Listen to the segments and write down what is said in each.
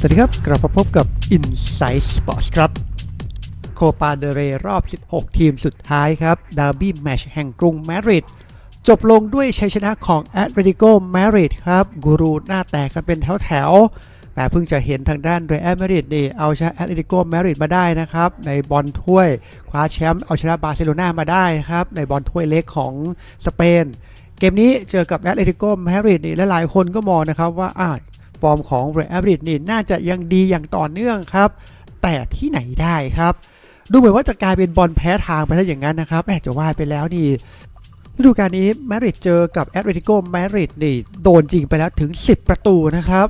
สวัสดีครับ กลับมาพบกับ Inside Sports ครับ โคปาเดเรรอบ 16 ทีมสุดท้ายครับ ดาร์บี้แมชแห่งกรุงมาดริด จบลงด้วยชัยชนะของแอตเลติโกมาดริดครับ กูรูหน้าแตกกันเป็นแถวๆแต่เพิ่งจะเห็นทางด้านเรอัลมาดริดนี่เอาชนะแอตเลติโกมาดริดมาได้นะครับ ในบอลถ้วยคว้าแชมป์เอาชนะบาร์เซโลนามาได้ครับ ในบอลถ้วยเล็กของสเปน เกมนี้เจอกับแอตเลติโกมาดริดนี่และหลายคนก็มองนะครับว่าอ่า ฟอร์มของเรอัลมาดริดนี่น่าจะยังดีอย่างต่อเนื่องครับ แต่ที่ไหนได้ครับ ดูเหมือนว่าจะกลายเป็นบอลแพ้ทางไปซะอย่างนั้นนะครับแอบจะว่าไปแล้วนี่ฤดูกาลนี้มาดริดเจอกับแอตเลติโกมาดริดนี่โดนจริงไปแล้วถึง 10 ประตูนะครับ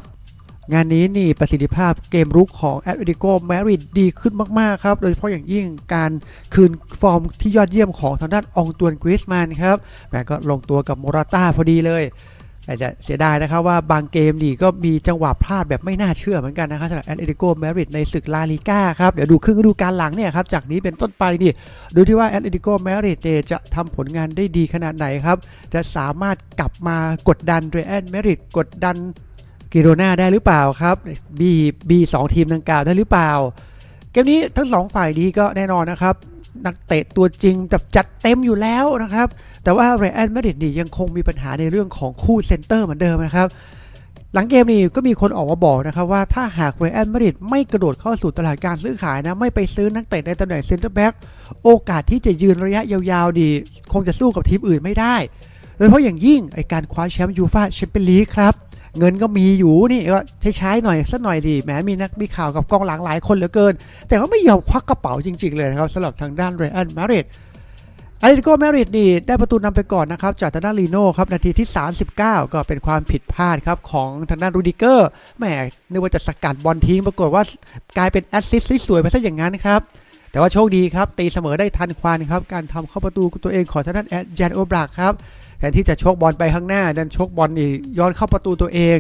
งานนี้นี่ประสิทธิภาพเกมรุกของแอตเลติโกมาดริดดีขึ้นมากๆครับ โดยเฉพาะอย่างยิ่งการคืนฟอร์มที่ยอดเยี่ยมของทางด้านองตวนกริสมานครับแหมก็ลงตัวกับโมราต้าพอดีเลย แต่จะเสียดายนะครับว่าบางเกมนี่ก็มีจังหวะพลาดแบบไม่น่าเชื่อเหมือนกันนะครับสำหรับแอตเลติโกมริดในศึกลาลิก้าครับ เดี๋ยวดูครึ่งฤดูกาลหลังเนี่ยครับ จากนี้เป็นต้นไปนี่ดูที่ว่าแอตเลติโกมริดเนี่ยจะทำผลงานได้ดีขนาดไหนครับ จะสามารถกลับมากดดันเรอัลมริดกดดันกิโรนาได้หรือเปล่าครับบีบีสองทีมดังกล่าวได้หรือเปล่า เกมนี้ทั้งสองฝ่ายนี้ก็แน่นอนนะครับ นักเตะตัวจริงจับจัดเต็มอยู่แล้วนะครับ แต่ว่าเรอัลมาดริดนี่ยังคงมีปัญหาในเรื่องของคู่เซนเตอร์เหมือนเดิมนะครับหลังเกมนี้ก็มีคนออกมาบอกนะครับว่าถ้าหากเรอัลมาดริดไม่กระโดดเข้าสู่ตลาดการซื้อขายนะ ไม่ไปซื้อนักเตะในตำแหน่งเซนเตอร์แบ็กโอกาสที่จะยืนระยะยาวๆดีคงจะสู้กับทีมอื่นไม่ได้ โดยเฉพาะอย่างยิ่งไอการคว้าแชมป์ยูฟ่าแชมเปี้ยนลีกครับ เงินก็มีอยู่นี่ก็ใช้ๆหน่อยสักหน่อยดีแหมมีนักมีข่าวกับกองหลังหลายคนเหลือเกิน แต่ว่าไม่ยอมควักกระเป๋าจริง ๆ เลยนะครับสำหรับทางด้านเรอัลมาริดอาริโกแมริดนี่ได้ประตูนำไปก่อนนะครับจากทางด้านลีโน่ครับนาทีที่ 39 ก็เป็นความผิดพลาดครับของทางด้านรูดิเกอร์แหมนึกว่าจะสกัดบอลทิ้งปรากฏว่ากลายเป็นแอสซิสต์ที่สวยไปซะอย่างนั้นครับแต่ว่าโชคดีครับตีเสมอได้ทันควันครับการทำเข้าประตูตัวเองของทางด้านแอดแจนโอบรักครับ แทนที่จะชกบอลไปข้างหน้าดันชกบอลนี่ย้อนเข้าประตูตัวเอง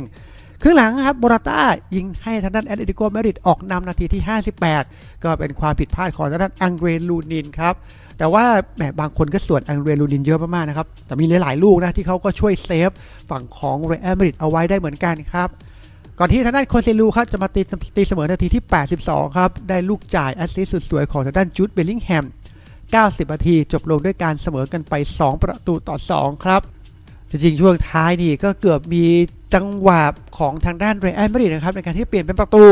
ครึ่งหลังครับโมราต้ายิงให้ทางด้านแอตเลติโกมาดริดออกนำนาทีที่ 58 ก็เป็นความผิดพลาดของทางด้านอังเดรลูนินครับแต่ว่าแหมบางคนก็ส่วนอังเรลูนินเยอะมากๆนะครับ แต่มีหลายๆลูกนะที่เขาก็ช่วยเซฟฝั่งของเรอัลมาดริดเอาไว้ได้เหมือนกันครับก่อนที่ทางด้านโคเซลูครับจะมาตีตีเสมอนาทีที่ 82 ครับ ได้ลูกจ่ายแอสซิสต์สุดสวยของทางด้านจูดเบลลิงแฮม 90 นาที จบลงด้วยการเสมอกันไป 2 ประตูต่อ 2 ครับ จริงๆ ช่วงท้ายนี่ก็เกือบมีจังหวะของทางด้านเรอัลมาดริดนะครับในการที่เปลี่ยนเป็นประตู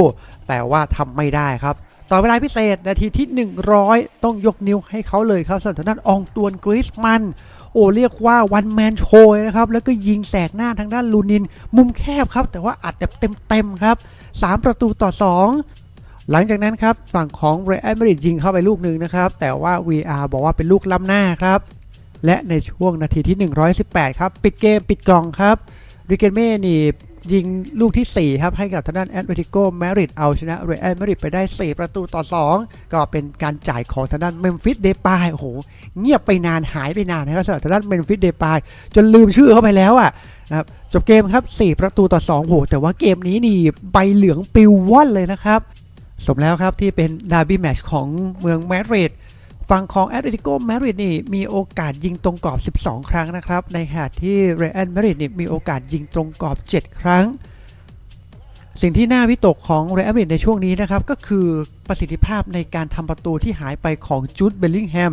แต่ว่าทำไม่ได้ครับ ต่อเวลาพิเศษนาทีที่ 100 ต้องยกนิ้วให้เขาเลยครับสำหรับทางด้านอองตวนกริสมันโอ้เรียกว่าวันแมนโชยนะครับ แล้วก็ยิงแสกหน้าทางด้านลูนิน มุมแคบครับ แต่ว่าอัดแบบเต็มๆครับ 3 ประตูต่อ 2 หลังจากนั้นครับฝั่งของเรอัลมาดริดยิงเข้าไปลูกหนึ่งนะครับ แต่ว่า VR บอกว่าเป็นลูกล้ำหน้าครับ และในช่วงนาทีที่ 118 ครับ ปิดเกมปิดกล่องครับริเกนเม่นี่ยิงลูกที่ 4 ครับ ให้กับทางด้านแอตเลติโกมาดริดเอาชนะเรอัลมาดริดไปได้ 4 ประตูต่อ 2 ก็เป็นการจ่ายของทางด้านเมมฟิสเดปายโอ้โห เงียบไปนานหายไปนานนะครับสำหรับทางด้านเมมฟิสเดปายจนลืมชื่อเข้าไปแล้วอะนะครับจบเกมครับ 4 ประตูต่อ2โหแต่ว่าเกมนี้นี่ใบเหลืองปิวว่อนเลยนะครับ สมแล้วครับที่เป็นดาร์บี้แมช์ของเมืองมาดริดฝั่งของแอตเลติโกมาดริดนี่มีโอกาสยิงตรงกรอบ 12 ครั้งนะครับ ในขณะที่เรอัลมาดริดนี่มีโอกาสยิงตรงกรอบ 7 ครั้ง สิ่งที่น่าวิตกของเรอัลมาดริดในช่วงนี้นะครับ ก็คือประสิทธิภาพในการทำประตูที่หายไปของจูดเบลลิงแฮม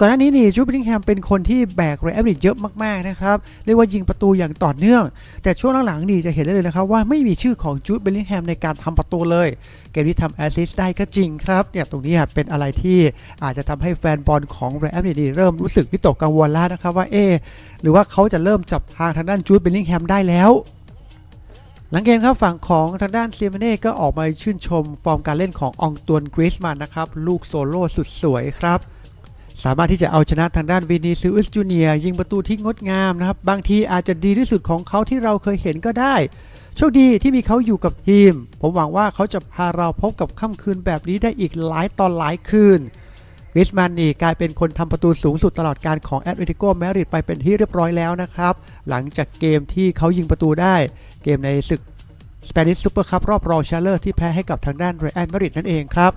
ก่อนหน้านี้นี่จูดเบลลิงแฮมเป็นคนที่แบกเรอัลมาดริดเยอะมากๆนะครับเรียกว่ายิงประตูอย่างต่อเนื่อง แต่ช่วงหลังๆนี่จะเห็นได้เลยนะครับว่าไม่มีชื่อของจูดเบลลิงแฮมในการทำประตูเลย เกมนี้ทำแอสซิสต์ได้ก็จริงครับเนี่ยตรงนี้เป็นอะไรที่อาจจะทำให้แฟนบอลของเรอัลมาดริดเริ่มรู้สึกวิตกกังวลแล้วนะครับว่าเอหรือว่าเขาจะเริ่มจับทางทางด้านจูดเบลลิงแฮมได้แล้วหลังเกมครับฝั่งของทางด้านเซียเมเน่ก็ออกมาชื่นชมฟอร์มการเล่นของอองตวนกริสมันนะครับลูกโซโล่สุดสวยครับ สามารถที่จะเอาชนะทางด้านวินิซิอุสจูเนียยิงประตูที่งดงามนะครับ บางทีอาจจะดีที่สุดของเขาที่เราเคยเห็นก็ได้ โชคดีที่มีเขาอยู่กับทีม ผมหวังว่าเขาจะพาเราพบกับค่ำคืนแบบนี้ได้อีกหลายตอนหลายคืนกริสมันนี่กลายเป็นคนทำประตูสูงสุดตลอดการของแอตเลติโกมริดไปเป็นที่เรียบร้อยแล้วนะครับ หลังจากเกมที่เขายิงประตูได้ เกมในศึกสเปนิชซูเปอร์คัพรอบรองชนะเลิศที่แพ้ให้กับทางด้านเรอัลมาดริดนั่นเองครับ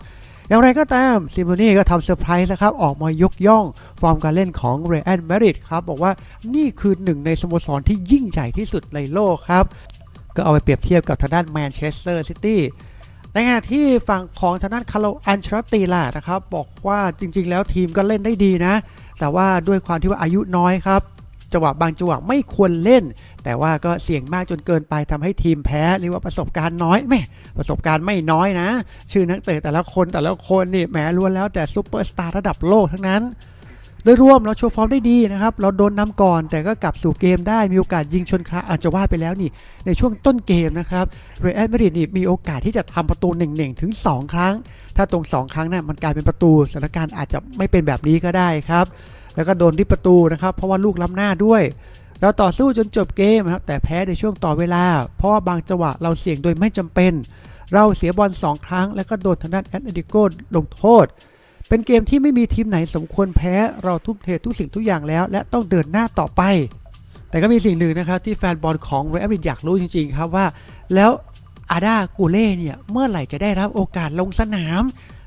อย่างไรก็ตามซิโมนี่ก็ทำเซอร์ไพรส์นะครับออกมายกย่อง ฟอร์มการเล่นของเรอัลมาดริดครับบอกว่านี่คือหนึ่งในสโมสรที่ยิ่งใหญ่ที่สุดในโลกครับ ก็เอาไปเปรียบเทียบกับทางด้านแมนเชสเตอร์ซิตี้ในขณะที่ฝั่งของทางด้านคาร์โลอันเชลติล่ะนะครับ บอกว่าจริงๆ แล้วทีมก็เล่นได้ดีนะ แต่ว่าด้วยความที่ว่าอายุน้อยครับจังหวะบางจังหวะไม่ควรเล่น แต่ว่าก็เสี่ยงมากจนเกินไปทำให้ทีมแพ้เรียกว่าประสบการณ์น้อยแหม่ประสบการณ์ไม่น้อยนะ ชื่อนักเตะแต่ละคนแต่ละคนนี่แหมล้วนแล้วแต่ซูเปอร์สตาร์ระดับโลกทั้งนั้นโดยรวมเราโชว์ฟอร์มได้ดีนะครับ เราโดนนำก่อน แต่ก็กลับสู่เกมได้มีโอกาสยิงชนคราอาจจะว่าไปแล้วนี่ ในช่วงต้นเกมนะครับเรอัลมาดริดนี่มีโอกาสที่จะทำประตูหนึ่งถึง 2 ครั้ง ถ้าตรง 2 ครั้งนะ่ะมันกลายเป็นประตูสถานการณ์อาจจะไม่เป็นแบบนี้ก็ได้ครับ แล้วก็โดนที่ประตูนะครับ เพราะว่าลูกล้ำหน้าด้วย เราต่อสู้จนจบเกมครับแต่แพ้ในช่วงต่อเวลา เพราะว่าบางจังหวะเราเสี่ยงโดยไม่จำเป็น เราเสียบอล2ครั้ง แล้วก็โดนทางด้านแอตเลติโกลงโทษ เป็นเกมที่ไม่มีทีมไหนสมควรแพ้เราทุ่มเททุกสิ่งทุกอย่างแล้ว และต้องเดินหน้าต่อไป แต่ก็มีสิ่งหนึ่งนะครับที่แฟนบอลของเรอัลมาดริดอยากรู้จริงๆครับว่า แล้วอาดากูเล่เนี่ยเมื่อไหร่จะได้รับโอกาสลงสนาม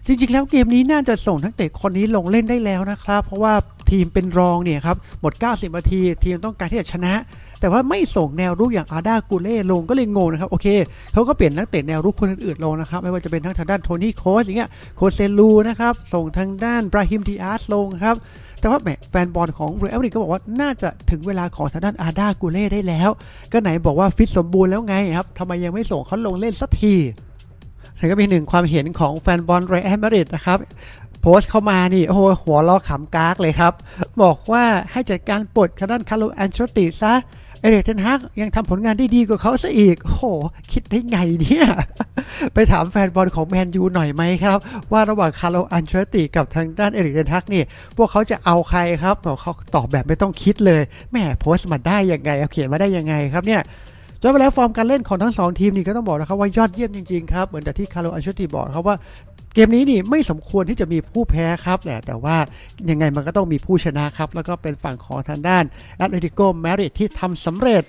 จริงๆ แล้วเกมนี้น่าจะส่งนักเตะคนนี้ลงเล่นได้แล้วนะครับ เพราะว่า ทีมเป็นรองเนี่ยครับหมด 90 นาที ทีมต้องการที่จะชนะ แต่ว่าไม่ส่งแนวรุกอย่างอาดากูเล่ลงก็เลยงงนะครับโอเคเขาก็เปลี่ยนนักเตะแนวรุกคนอื่นๆลงนะครับไม่ว่าจะเป็นทั้งทางด้านโทนี่โคสอย่างเงี้ยโคเซลูนะครับส่งทางด้านบราฮิมดิอาร์สลงครับแต่ว่าแหมแฟนบอลของเรอัลมาดริดก็บอกว่าน่าจะถึงเวลาของทางด้านอาดากูเล่ได้แล้ว ก็ไหนบอกว่าฟิตสมบูรณ์แล้วไงครับทำไมยังไม่ส่งเขาลงเล่นสักทีแล้วก็มีหนึ่งความเห็นของแฟนบอลเรอัลมาดริดนะครับ โพสต์เข้ามานี่โอ้โหหัวล้อขำกากเลยครับ บอกว่าให้จัดการปลดทางด้านคาร์โลแอนเชลติซะเอเดรเทนฮักยังทำผลงานได้ดีกว่าเขาซะอีก โอ้โห คิดได้ไงเนี่ย ไปถามแฟนบอลของแมนยูหน่อยไหมครับ ว่าระหว่างคาร์โลอันเชลติกับทางด้านเอเดรเทนฮักนี่ พวกเขาจะเอาใครครับบอกเขาตอบแบบไม่ต้องคิดเลยแหม่โพสต์มาได้ยังไงเอาเขียนมาได้ยังไงครับเนี่ยจนไปแล้วฟอร์มการเล่นของทั้งสองทีมนี่ก็ต้องบอกนะครับว่ายอดเยี่ยมจริงๆครับ เหมือนแต่ที่คาร์โลอันเชลติบอกครับว่า เกมนี้นี่ไม่สมควรที่จะมีผู้แพ้ครับแหละแต่ว่ายังไงมันก็ต้องมีผู้ชนะครับ แล้วก็เป็นฝั่งของทางด้านแอตเลติโกมาดริดที่ทำสำเร็จ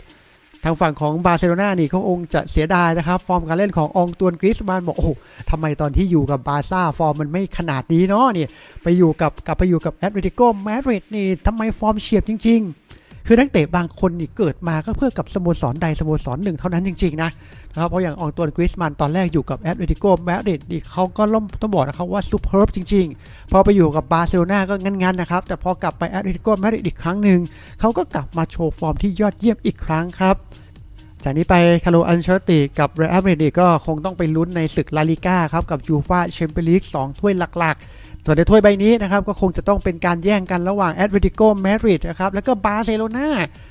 ทางฝั่งของบาร์เซโลนานี่เขาองค์จะเสียดายนะครับ ฟอร์มการเล่นขององตวนกริสมานบอกโอ้ทำไมตอนที่อยู่กับบาร์ซ่าฟอร์มมันไม่ขนาดนี้เนาะนี่ไปอยู่กับกลับไปอยู่กับแอตเลติโกมาดริดนี่ทำไมฟอร์มเฉียบจริง ๆ คือนักเตะบางคนนี่เกิดมาก็เพื่อกับสโมสรใดสโมสรหนึ่งเท่านั้นจริงๆนะ นะครับเพราะอย่างอองตวนกริสมันตอนแรกอยู่กับแอตเลติโกมาดริดนี่เขาก็ล่มต้องบอกนะครับว่าซูเปอร์จริง ๆ พอไปอยู่กับบาร์เซโลนาก็งั้นๆนะครับ แต่พอกลับไปแอตเลติโกมาดริดอีกครั้งหนึ่งเขาก็กลับมาโชว์ฟอร์มที่ยอดเยี่ยมอีกครั้งครับจากนี้ไปคาร์โลอันเชลติกับเรอัลมาดริดก็คงต้องไปลุ้นในศึกลาลิก้าครับกับยูฟาแชมเปี้ยนลีก2ถ้วยหลักๆ ส่วนในถ้วยใบนี้นะครับก็คงจะต้องเป็นการแย่งกันระหว่างแอตเลติโกมาดริดนะครับแล้วก็บาร์เซโลนา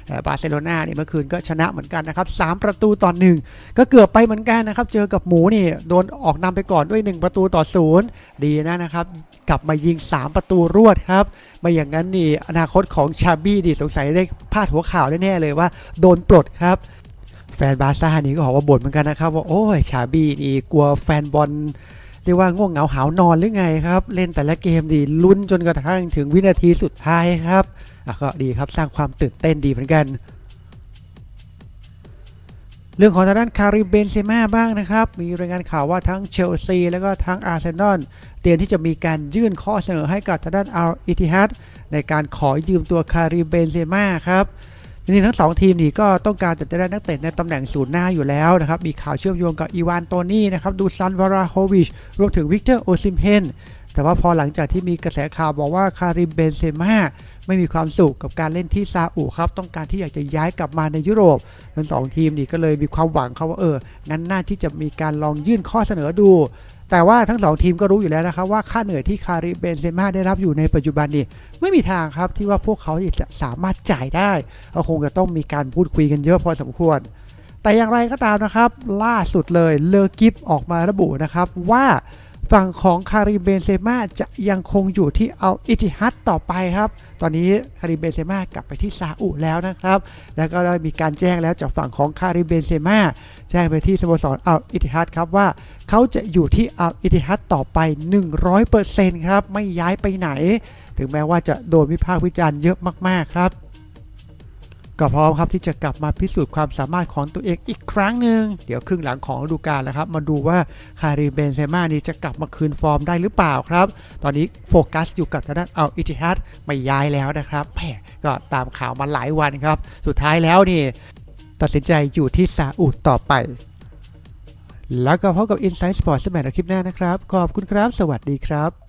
แต่บาร์เซโลนาเนี่ยเมื่อคืนก็ชนะเหมือนกันนะครับ3ประตูต่อหนึ่งก็เกือบไปเหมือนกันนะครับ เจอกับหมูนี่โดนออกนำไปก่อนด้วย 1 ประตูต่อศูนย์ดีนะนะครับกลับมายิง 3 ประตูรวดครับไม่อย่างนั้นนี่อนาคตของชาบี้ดีสงสัยได้พลาดหัวข่าวแน่ๆเลยว่าโดนปลดครับแฟนบาร์ซ่านี่ก็บอกว่าบ่นเหมือนกันนะครับว่าโอ้ยชาบี้นี่กลัวแฟนบอล เรียกว่าง่วงเหงาหาวนอนหรือไงครับ เล่นแต่ละเกมดีลุ้นจนกระทั่งถึงวินาทีสุดท้ายครับก็ดีครับสร้างความตื่นเต้นดีเหมือนกัน เรื่องของทางด้านคาริเบนเซม่าบ้างนะครับ มีรายงานข่าวว่าทั้งเชลซีแล้วก็ทั้งอาร์เซนอลเตรียมที่จะมีการยื่นข้อเสนอให้กับทางด้านอัลอิติฮัดในการขอยืมตัวคาริเบนเซม่าครับ จริงๆทั้งสองทีมนี่ก็ต้องการจะได้นักเตะในตำแหน่งศูนย์หน้าอยู่แล้วนะครับ มีข่าวเชื่อมโยงกับอีวานโตนี่นะครับ ดูซันวาราโฮวิช รวมถึงวิกเตอร์โอซิมเฮนแต่ว่าพอหลังจากที่มีกระแสข่าวบอกว่าคาริมเบนเซม่าไม่มีความสุขกับการเล่นที่ซาอุครับ ต้องการที่อยากจะย้ายกลับมาในยุโรป ทั้งสองทีมนี่ก็เลยมีความหวังครับว่าเออ งั้นน่าที่จะมีการลองยื่นข้อเสนอดู แต่ว่าทั้งสองทีมก็รู้อยู่แล้วนะครับว่าค่าเหนื่อยที่คาริเบนเซม่าได้รับอยู่ในปัจจุบันนี้ไม่มีทางครับที่ว่าพวกเขาจะสามารถจ่ายได้ก็คงจะต้องมีการพูดคุยกันเยอะพอสมควร แต่อย่างไรก็ตามนะครับ ล่าสุดเลยเลอกิฟออกมาระบุนะครับว่า ฝั่งของคาริเบนเซม่าจะยังคงอยู่ที่เอาอิติฮัดต่อไปครับ ตอนนี้คาริเบนเซม่ากลับไปที่ซาอุแล้วนะครับ แล้วก็ได้มีการแจ้งแล้วจากฝั่งของคาริเบนเซม่าแจ้งไปที่สโมสรเอาอิติฮัดครับว่าเขาจะอยู่ที่เอัลอิติฮัดต่อไป 100%ครับไม่ย้ายไปไหน ถึงแม้ว่าจะโดนวิพากษ์วิจารณ์เยอะมากๆครับ ก็พร้อมครับที่จะกลับมาพิสูจน์ความสามารถของตัวเองอีกครั้งหนึ่งเดี๋ยวครึ่งหลังของฤดูกาลนะครับ มาดูว่าคาริเบนเซม่านี่จะกลับมาคืนฟอร์มได้หรือเปล่าครับ ตอนนี้โฟกัสอยู่กับทางด้านอัลอิติฮัดไม่ย้ายแล้วนะครับแหมก็ตามข่าวมาหลายวันครับ สุดท้ายแล้วนี่ ตัดสินใจอยู่ที่ซาอุดต่อไป แล้วก็พบกับ Inside Sports สมัยในคลิปหน้านะครับ ขอบคุณครับ สวัสดีครับ